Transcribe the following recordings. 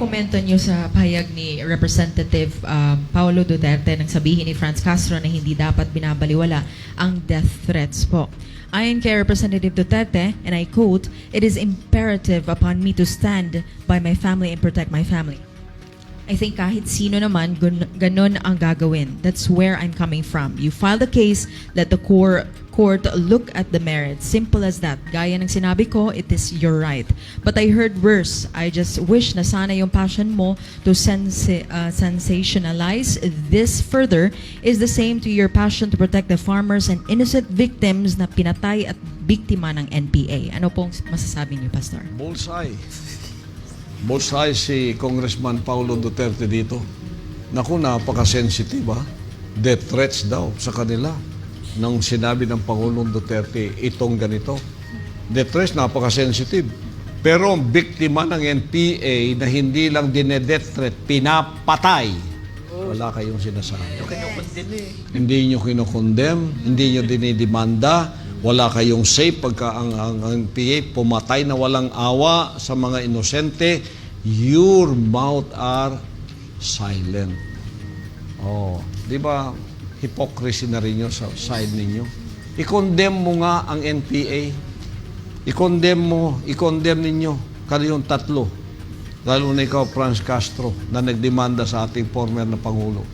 komento niyo sa pahayag ni Representative um, Paulo Duterte nang sabihin ni Franz Castro na hindi dapat binabaliwala ang death threats po? Ayon kay Representative Duterte, and I quote, It is imperative upon me to stand by my family and protect my family. I think kahit sino naman, ganun ang gagawin. That's where I'm coming from. You file the case, let the core, court look at the merits. Simple as that. Gaya ng sinabi ko, it is your right. But I heard worse. I just wish na sana yung passion mo to sense, uh, sensationalize this further is the same to your passion to protect the farmers and innocent victims na pinatay at biktima ng NPA. Ano pong masasabi niyo, Pastor? Bullseye. Bullseye si Congressman Paulo Duterte dito. Naku, napaka-sensitive ha. Death threats daw sa kanila. Nang sinabi ng Pangulong Duterte, itong ganito. Death threats, napaka-sensitive. Pero ang biktima ng NPA na hindi lang dine-death threat, pinapatay. Wala kayong sinasabi. Hindi nyo kinukondem, hindi nyo dinidemanda, wala kayong say pagka ang, ang, ang PA pumatay na walang awa sa mga inosente, your mouth are silent. Oh, di ba hypocrisy na rin yun sa side ninyo? I-condemn mo nga ang NPA. I-condemn mo, i-condemn ninyo kayong tatlo. Lalo na ikaw, Franz Castro, na nagdemanda sa ating former na Pangulo.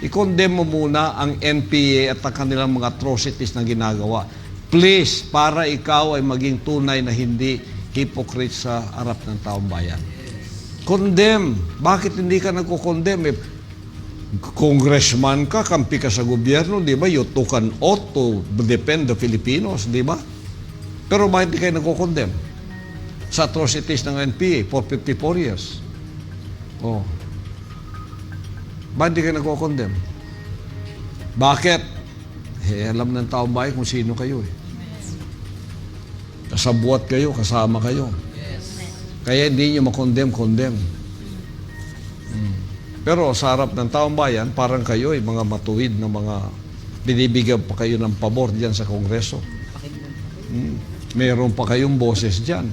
I-condemn mo muna ang NPA at ang kanilang mga atrocities na ginagawa. Please, para ikaw ay maging tunay na hindi hypocrite sa harap ng taong bayan. Condemn. Bakit hindi ka nagko-condemn? Eh, congressman ka, kampi ka sa gobyerno, di ba? You took an oath to defend the Filipinos, di ba? Pero bakit hindi kayo nagko-condemn? Sa atrocities ng NPA for 54 years. Oh. Bakit hindi kayo nagko-condemn? Bakit? Eh, alam ng taong bayan kung sino kayo eh. Kasabuat kayo, kasama kayo. Kaya hindi nyo makondem, condemn. Mm. Pero sa harap ng taong bayan, parang kayo ay mga matuwid na mga binibigyan pa kayo ng pabor diyan sa Kongreso. Mm. Meron pa kayong boses diyan.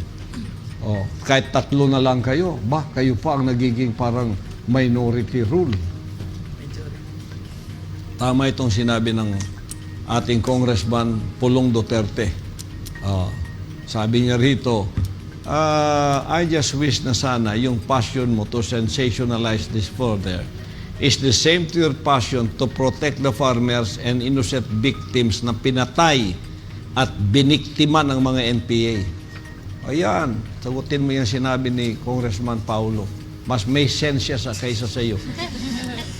Oh, kahit tatlo na lang kayo, ba, kayo pa ang nagiging parang minority rule. Tama itong sinabi ng ating Congressman Pulong Duterte. Ah, sabi niya rito, ah, I just wish na sana yung passion mo to sensationalize this further is the same to your passion to protect the farmers and innocent victims na pinatay at biniktima ng mga NPA. Ayan, sagutin mo yung sinabi ni Congressman Paulo. Mas may sense siya sa kaysa sa iyo.